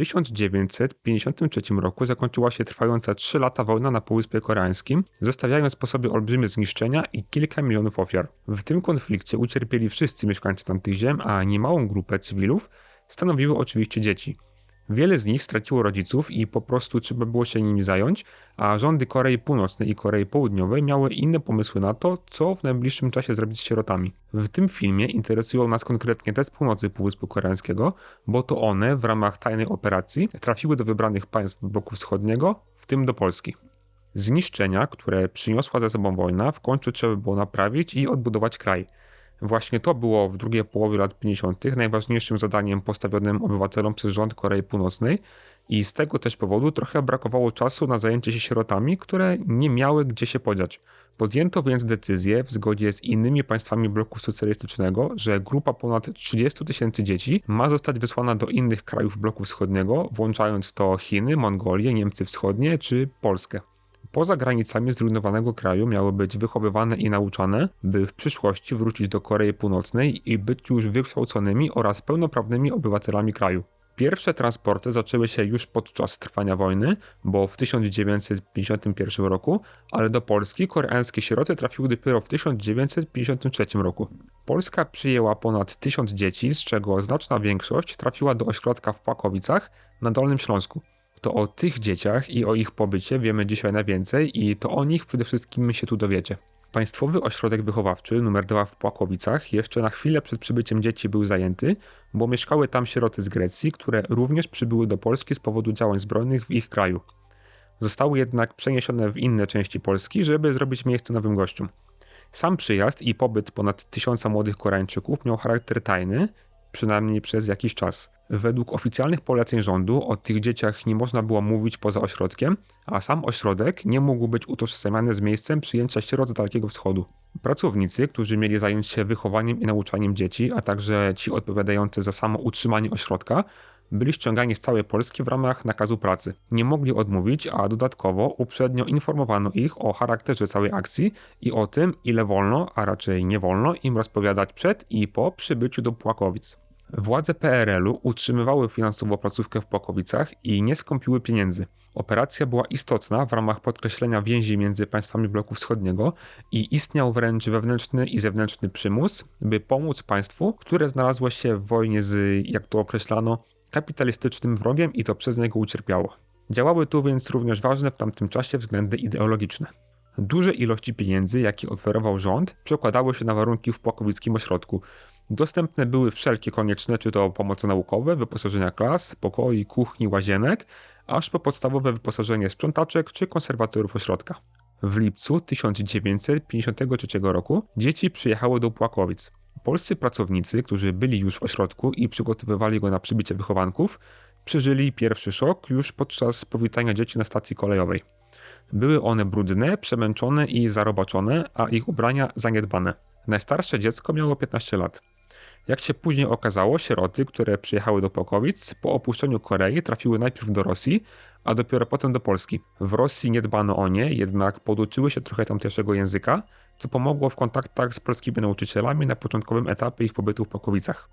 1953 roku zakończyła się trwająca 3 lata wojna na Półwyspie Koreańskim, zostawiając po sobie olbrzymie zniszczenia i kilka milionów ofiar. W tym konflikcie ucierpieli wszyscy mieszkańcy tamtych ziem, a niemałą grupę cywilów stanowiły oczywiście dzieci. Wiele z nich straciło rodziców i po prostu trzeba było się nimi zająć, a rządy Korei Północnej i Korei Południowej miały inne pomysły na to, co w najbliższym czasie zrobić z sierotami. W tym filmie interesują nas konkretnie te z północy Półwyspu Koreańskiego, bo to one w ramach tajnej operacji trafiły do wybranych państw bloku wschodniego, w tym do Polski. Zniszczenia, które przyniosła ze sobą wojna, w końcu trzeba było naprawić i odbudować kraj – Właśnie to było w drugiej połowie lat 50. najważniejszym zadaniem postawionym obywatelom przez rząd Korei Północnej i z tego też powodu trochę brakowało czasu na zajęcie się sierotami, które nie miały gdzie się podziać. Podjęto więc decyzję w zgodzie z innymi państwami bloku socjalistycznego, że grupa ponad 30 tysięcy dzieci ma zostać wysłana do innych krajów bloku wschodniego, włączając to Chiny, Mongolię, Niemcy Wschodnie czy Polskę poza granicami zrujnowanego kraju miały być wychowywane i nauczane, by w przyszłości wrócić do Korei Północnej i być już wykształconymi oraz pełnoprawnymi obywatelami kraju. Pierwsze transporty zaczęły się już podczas trwania wojny, bo w 1951 roku, ale do Polski koreańskie sieroty trafiły dopiero w 1953 roku. Polska przyjęła ponad 1000 dzieci, z czego znaczna większość trafiła do ośrodka w Płakowicach na Dolnym Śląsku to o tych dzieciach i o ich pobycie wiemy dzisiaj najwięcej i to o nich przede wszystkim się tu dowiecie. Państwowy Ośrodek Wychowawczy nr 2 w Płakowicach jeszcze na chwilę przed przybyciem dzieci był zajęty, bo mieszkały tam sieroty z Grecji, które również przybyły do Polski z powodu działań zbrojnych w ich kraju. Zostały jednak przeniesione w inne części Polski, żeby zrobić miejsce nowym gościom. Sam przyjazd i pobyt ponad tysiąca młodych Koreańczyków miał charakter tajny, przynajmniej przez jakiś czas. Według oficjalnych poleceń rządu o tych dzieciach nie można było mówić poza ośrodkiem, a sam ośrodek nie mógł być utożsamiany z miejscem przyjęcia sierot z Dalekiego Wschodu. Pracownicy, którzy mieli zająć się wychowaniem i nauczaniem dzieci, a także ci odpowiadający za samo utrzymanie ośrodka, byli ściągani z całej Polski w ramach nakazu pracy. Nie mogli odmówić, a dodatkowo uprzednio informowano ich o charakterze całej akcji i o tym, ile wolno, a raczej nie wolno im rozpowiadać przed i po przybyciu do Płakowic. Władze PRL-u utrzymywały finansowo placówkę w Płakowicach i nie skąpiły pieniędzy. Operacja była istotna w ramach podkreślenia więzi między państwami bloku wschodniego i istniał wręcz wewnętrzny i zewnętrzny przymus, by pomóc państwu, które znalazło się w wojnie z, jak to określano, kapitalistycznym wrogiem i to przez niego ucierpiało. Działały tu więc również ważne w tamtym czasie względy ideologiczne. Duże ilości pieniędzy, jakie oferował rząd, przekładały się na warunki w Płakowickim Ośrodku, Dostępne były wszelkie konieczne, czy to pomoce naukowe, wyposażenia klas, pokoi, kuchni, łazienek, aż po podstawowe wyposażenie sprzątaczek czy konserwatorów ośrodka. W lipcu 1953 roku dzieci przyjechały do Płakowic. Polscy pracownicy, którzy byli już w ośrodku i przygotowywali go na przybycie wychowanków, przeżyli pierwszy szok już podczas powitania dzieci na stacji kolejowej. Były one brudne, przemęczone i zarobaczone, a ich ubrania zaniedbane. Najstarsze dziecko miało 15 lat. Jak się później okazało, sieroty, które przyjechały do Pokowic, po opuszczeniu Korei trafiły najpierw do Rosji, a dopiero potem do Polski. W Rosji nie dbano o nie, jednak poduczyły się trochę tamtejszego języka, co pomogło w kontaktach z polskimi nauczycielami na początkowym etapie ich pobytu w Pokowicach.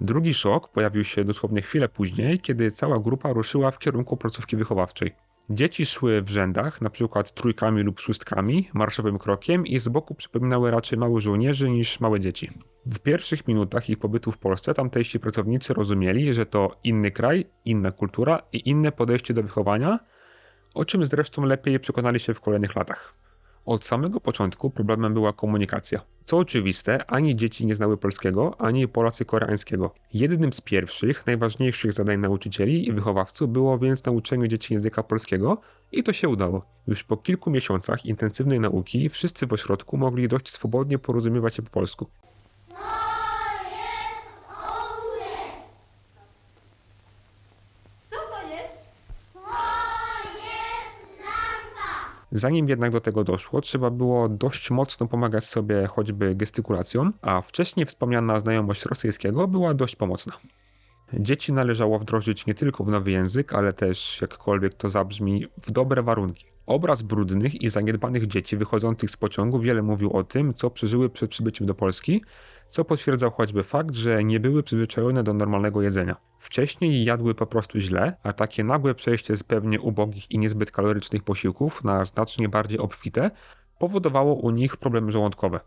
Drugi szok pojawił się dosłownie chwilę później, kiedy cała grupa ruszyła w kierunku placówki wychowawczej. Dzieci szły w rzędach, na przykład trójkami lub szóstkami, marszowym krokiem i z boku przypominały raczej małych żołnierzy niż małe dzieci. W pierwszych minutach ich pobytu w Polsce tamtejsi pracownicy rozumieli, że to inny kraj, inna kultura i inne podejście do wychowania, o czym zresztą lepiej przekonali się w kolejnych latach. Od samego początku problemem była komunikacja. Co oczywiste, ani dzieci nie znały polskiego, ani Polacy koreańskiego. Jednym z pierwszych, najważniejszych zadań nauczycieli i wychowawców było więc nauczenie dzieci języka polskiego i to się udało. Już po kilku miesiącach intensywnej nauki wszyscy w ośrodku mogli dość swobodnie porozumiewać się po polsku. Zanim jednak do tego doszło, trzeba było dość mocno pomagać sobie choćby gestykulacją, a wcześniej wspomniana znajomość rosyjskiego była dość pomocna. Dzieci należało wdrożyć nie tylko w nowy język, ale też, jakkolwiek to zabrzmi, w dobre warunki. Obraz brudnych i zaniedbanych dzieci wychodzących z pociągu wiele mówił o tym, co przeżyły przed przybyciem do Polski, co potwierdzał choćby fakt, że nie były przyzwyczajone do normalnego jedzenia. Wcześniej jadły po prostu źle, a takie nagłe przejście z pewnie ubogich i niezbyt kalorycznych posiłków na znacznie bardziej obfite powodowało u nich problemy żołądkowe.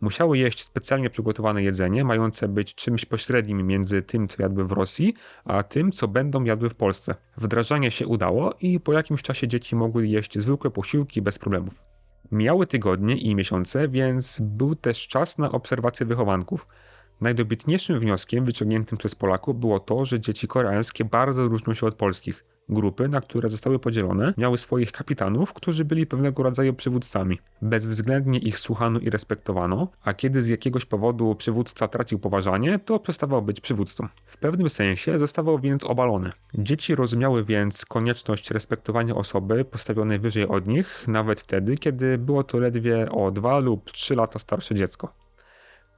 Musiały jeść specjalnie przygotowane jedzenie, mające być czymś pośrednim między tym, co jadły w Rosji, a tym, co będą jadły w Polsce. Wdrażanie się udało i po jakimś czasie dzieci mogły jeść zwykłe posiłki bez problemów. Mijały tygodnie i miesiące, więc był też czas na obserwację wychowanków. Najdobitniejszym wnioskiem wyciągniętym przez Polaków było to, że dzieci koreańskie bardzo różnią się od polskich. Grupy, na które zostały podzielone, miały swoich kapitanów, którzy byli pewnego rodzaju przywódcami. Bezwzględnie ich słuchano i respektowano, a kiedy z jakiegoś powodu przywódca tracił poważanie, to przestawał być przywódcą. W pewnym sensie zostawał więc obalony. Dzieci rozumiały więc konieczność respektowania osoby postawionej wyżej od nich, nawet wtedy, kiedy było to ledwie o dwa lub trzy lata starsze dziecko.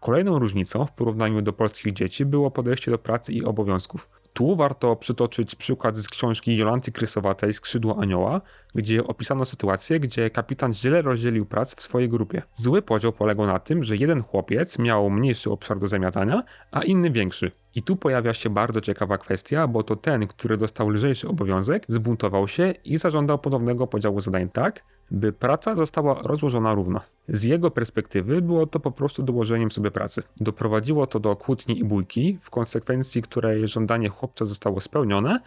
Kolejną różnicą w porównaniu do polskich dzieci było podejście do pracy i obowiązków. Tu warto przytoczyć przykład z książki Jolanty Krysowatej Skrzydło Anioła, gdzie opisano sytuację, gdzie kapitan źle rozdzielił pracę w swojej grupie. Zły podział polegał na tym, że jeden chłopiec miał mniejszy obszar do zamiatania, a inny większy. I tu pojawia się bardzo ciekawa kwestia, bo to ten, który dostał lżejszy obowiązek, zbuntował się i zażądał ponownego podziału zadań tak, by praca została rozłożona równo. Z jego perspektywy było to po prostu dołożeniem sobie pracy. Doprowadziło to do kłótni i bójki, w konsekwencji której żądanie chłopca zostało spełnione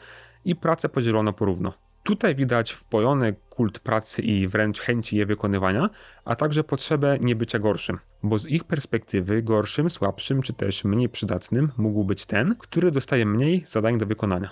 i pracę podzielono porówno. Tutaj widać wpojony kult pracy i wręcz chęci jej wykonywania, a także potrzebę nie bycia gorszym, bo z ich perspektywy gorszym, słabszym czy też mniej przydatnym mógł być ten, który dostaje mniej zadań do wykonania.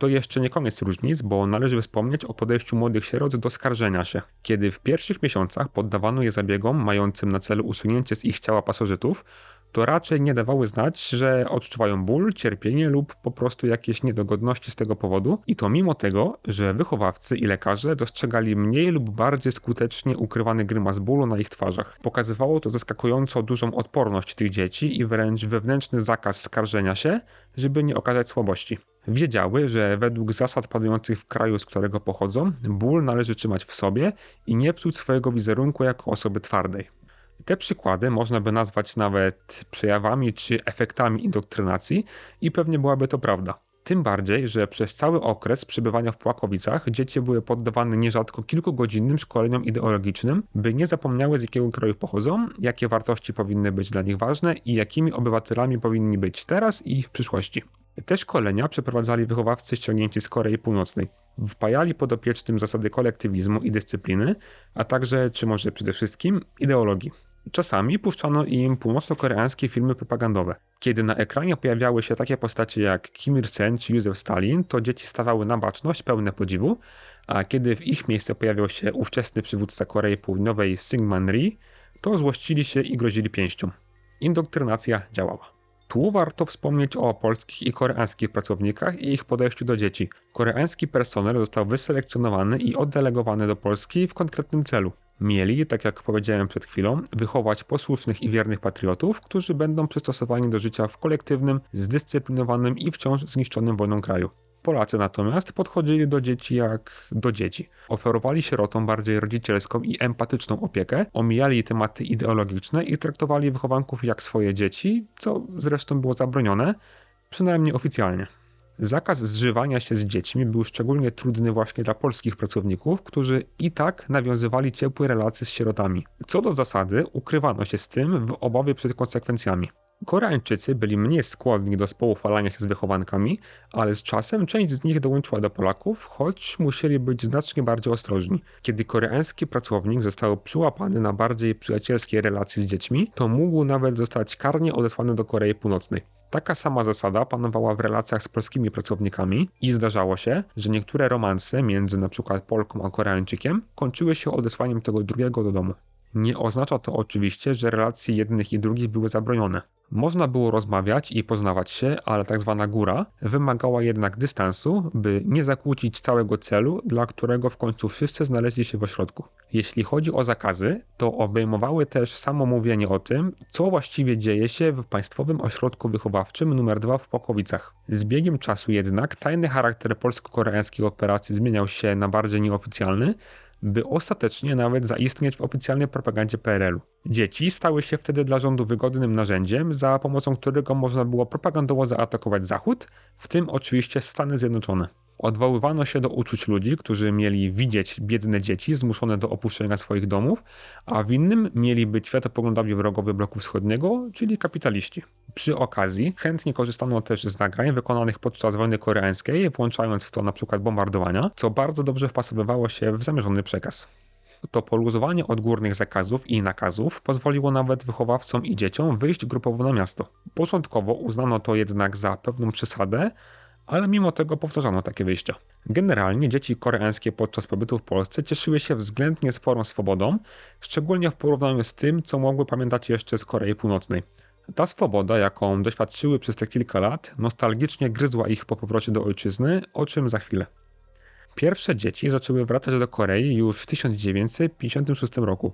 To jeszcze nie koniec różnic, bo należy wspomnieć o podejściu młodych sierot do skarżenia się. Kiedy w pierwszych miesiącach poddawano je zabiegom mającym na celu usunięcie z ich ciała pasożytów, to raczej nie dawały znać, że odczuwają ból, cierpienie lub po prostu jakieś niedogodności z tego powodu, i to mimo tego, że wychowawcy i lekarze dostrzegali mniej lub bardziej skutecznie ukrywany grymas bólu na ich twarzach. Pokazywało to zaskakująco dużą odporność tych dzieci i wręcz wewnętrzny zakaz skarżenia się, żeby nie okazać słabości. Wiedziały, że według zasad panujących w kraju, z którego pochodzą, ból należy trzymać w sobie i nie psuć swojego wizerunku jako osoby twardej. Te przykłady można by nazwać nawet przejawami czy efektami indoktrynacji i pewnie byłaby to prawda. Tym bardziej, że przez cały okres przebywania w Płakowicach dzieci były poddawane nierzadko kilkugodzinnym szkoleniom ideologicznym, by nie zapomniały z jakiego kraju pochodzą, jakie wartości powinny być dla nich ważne i jakimi obywatelami powinni być teraz i w przyszłości. Te szkolenia przeprowadzali wychowawcy ściągnięci z Korei Północnej. Wpajali podopiecznym zasady kolektywizmu i dyscypliny, a także, czy może przede wszystkim, ideologii. Czasami puszczano im północno-koreańskie filmy propagandowe. Kiedy na ekranie pojawiały się takie postacie jak Kim Il-sen czy Józef Stalin, to dzieci stawały na baczność pełne podziwu, a kiedy w ich miejsce pojawiał się ówczesny przywódca Korei Południowej Syngman Rhee, to złościli się i grozili pięścią. Indoktrynacja działała. Tu warto wspomnieć o polskich i koreańskich pracownikach i ich podejściu do dzieci. Koreański personel został wyselekcjonowany i oddelegowany do Polski w konkretnym celu. Mieli, tak jak powiedziałem przed chwilą, wychować posłusznych i wiernych patriotów, którzy będą przystosowani do życia w kolektywnym, zdyscyplinowanym i wciąż zniszczonym wojną kraju. Polacy natomiast podchodzili do dzieci jak do dzieci. Oferowali sierotom bardziej rodzicielską i empatyczną opiekę, omijali tematy ideologiczne i traktowali wychowanków jak swoje dzieci, co zresztą było zabronione, przynajmniej oficjalnie. Zakaz zżywania się z dziećmi był szczególnie trudny właśnie dla polskich pracowników, którzy i tak nawiązywali ciepłe relacje z sierotami. Co do zasady, ukrywano się z tym w obawie przed konsekwencjami. Koreańczycy byli mniej skłonni do spoufalania się z wychowankami, ale z czasem część z nich dołączyła do Polaków, choć musieli być znacznie bardziej ostrożni. Kiedy koreański pracownik został przyłapany na bardziej przyjacielskie relacje z dziećmi, to mógł nawet zostać karnie odesłany do Korei Północnej. Taka sama zasada panowała w relacjach z polskimi pracownikami i zdarzało się, że niektóre romanse między np. Polką a Koreańczykiem kończyły się odesłaniem tego drugiego do domu. Nie oznacza to oczywiście, że relacje jednych i drugich były zabronione. Można było rozmawiać i poznawać się, ale tak zwana góra wymagała jednak dystansu, by nie zakłócić całego celu, dla którego w końcu wszyscy znaleźli się w ośrodku. Jeśli chodzi o zakazy, to obejmowały też samo mówienie o tym, co właściwie dzieje się w Państwowym Ośrodku Wychowawczym nr 2 w Pokowicach. Z biegiem czasu jednak tajny charakter polsko-koreańskiej operacji zmieniał się na bardziej nieoficjalny, by ostatecznie nawet zaistnieć w oficjalnej propagandzie PRL-u. Dzieci stały się wtedy dla rządu wygodnym narzędziem, za pomocą którego można było propagandowo zaatakować Zachód, w tym oczywiście Stany Zjednoczone. Odwoływano się do uczuć ludzi, którzy mieli widzieć biedne dzieci zmuszone do opuszczenia swoich domów, a w innym mieli być światopoglądowi wrogowie bloku wschodniego, czyli kapitaliści. Przy okazji chętnie korzystano też z nagrań wykonanych podczas wojny koreańskiej, włączając w to przykład bombardowania, co bardzo dobrze wpasowywało się w zamierzony przekaz. To poluzowanie odgórnych zakazów i nakazów pozwoliło nawet wychowawcom i dzieciom wyjść grupowo na miasto. Początkowo uznano to jednak za pewną przesadę, ale mimo tego powtarzano takie wyjścia. Generalnie dzieci koreańskie podczas pobytu w Polsce cieszyły się względnie sporą swobodą, szczególnie w porównaniu z tym, co mogły pamiętać jeszcze z Korei Północnej. Ta swoboda, jaką doświadczyły przez te kilka lat, nostalgicznie gryzła ich po powrocie do ojczyzny, o czym za chwilę. Pierwsze dzieci zaczęły wracać do Korei już w 1956 roku.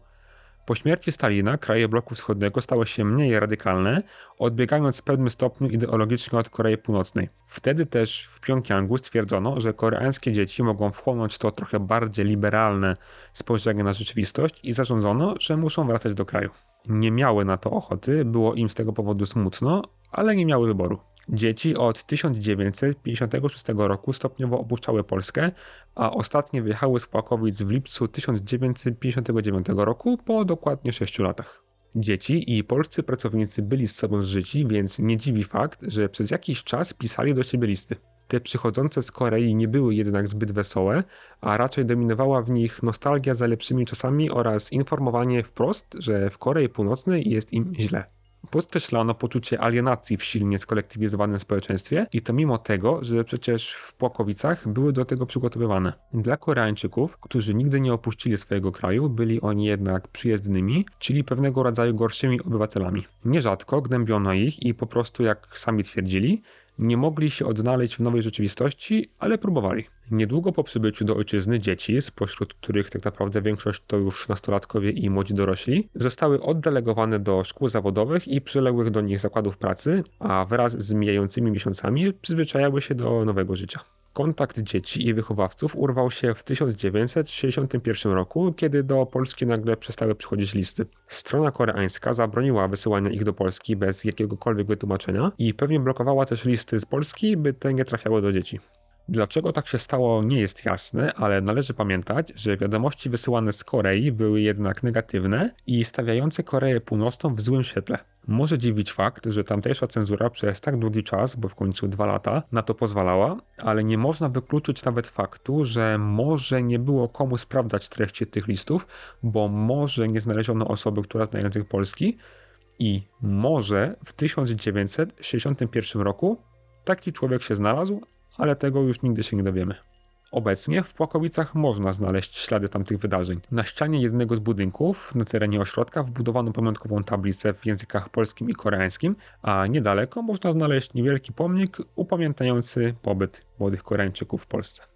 Po śmierci Stalina kraje bloku wschodniego stały się mniej radykalne, odbiegając w pewnym stopniu ideologicznie od Korei Północnej. Wtedy też w Pjongjangu stwierdzono, że koreańskie dzieci mogą wchłonąć to trochę bardziej liberalne spojrzenie na rzeczywistość i zarządzono, że muszą wracać do kraju. Nie miały na to ochoty, było im z tego powodu smutno, ale nie miały wyboru. Dzieci od 1956 roku stopniowo opuszczały Polskę, a ostatnie wyjechały z Płakowic w lipcu 1959 roku po dokładnie 6 latach. Dzieci i polscy pracownicy byli z sobą zżyci, więc nie dziwi fakt, że przez jakiś czas pisali do siebie listy. Te przychodzące z Korei nie były jednak zbyt wesołe, a raczej dominowała w nich nostalgia za lepszymi czasami oraz informowanie wprost, że w Korei Północnej jest im źle. Podkreślano poczucie alienacji w silnie skolektywizowanym społeczeństwie i to mimo tego, że przecież w Płakowicach były do tego przygotowywane. Dla Koreańczyków, którzy nigdy nie opuścili swojego kraju, byli oni jednak przyjezdnymi, czyli pewnego rodzaju gorszymi obywatelami. Nierzadko gnębiono ich i po prostu, jak sami twierdzili, nie mogli się odnaleźć w nowej rzeczywistości, ale próbowali. Niedługo po przybyciu do ojczyzny dzieci, spośród których tak naprawdę większość to już nastolatkowie i młodzi dorośli, zostały oddelegowane do szkół zawodowych i przyległych do nich zakładów pracy, a wraz z mijającymi miesiącami przyzwyczajały się do nowego życia. Kontakt dzieci i wychowawców urwał się w 1961 roku, kiedy do Polski nagle przestały przychodzić listy. Strona koreańska zabroniła wysyłania ich do Polski bez jakiegokolwiek wytłumaczenia i pewnie blokowała też listy z Polski, by te nie trafiały do dzieci. Dlaczego tak się stało, nie jest jasne, ale należy pamiętać, że wiadomości wysyłane z Korei były jednak negatywne i stawiające Koreę Północną w złym świetle. Może dziwić fakt, że tamtejsza cenzura przez tak długi czas, bo w końcu dwa lata, na to pozwalała, ale nie można wykluczyć nawet faktu, że może nie było komu sprawdzać treści tych listów, bo może nie znaleziono osoby, która zna język polski i może w 1961 roku taki człowiek się znalazł, ale tego już nigdy się nie dowiemy. Obecnie w Płakowicach można znaleźć ślady tamtych wydarzeń. Na ścianie jednego z budynków na terenie ośrodka wbudowano pamiątkową tablicę w językach polskim i koreańskim, a niedaleko można znaleźć niewielki pomnik upamiętniający pobyt młodych Koreańczyków w Polsce.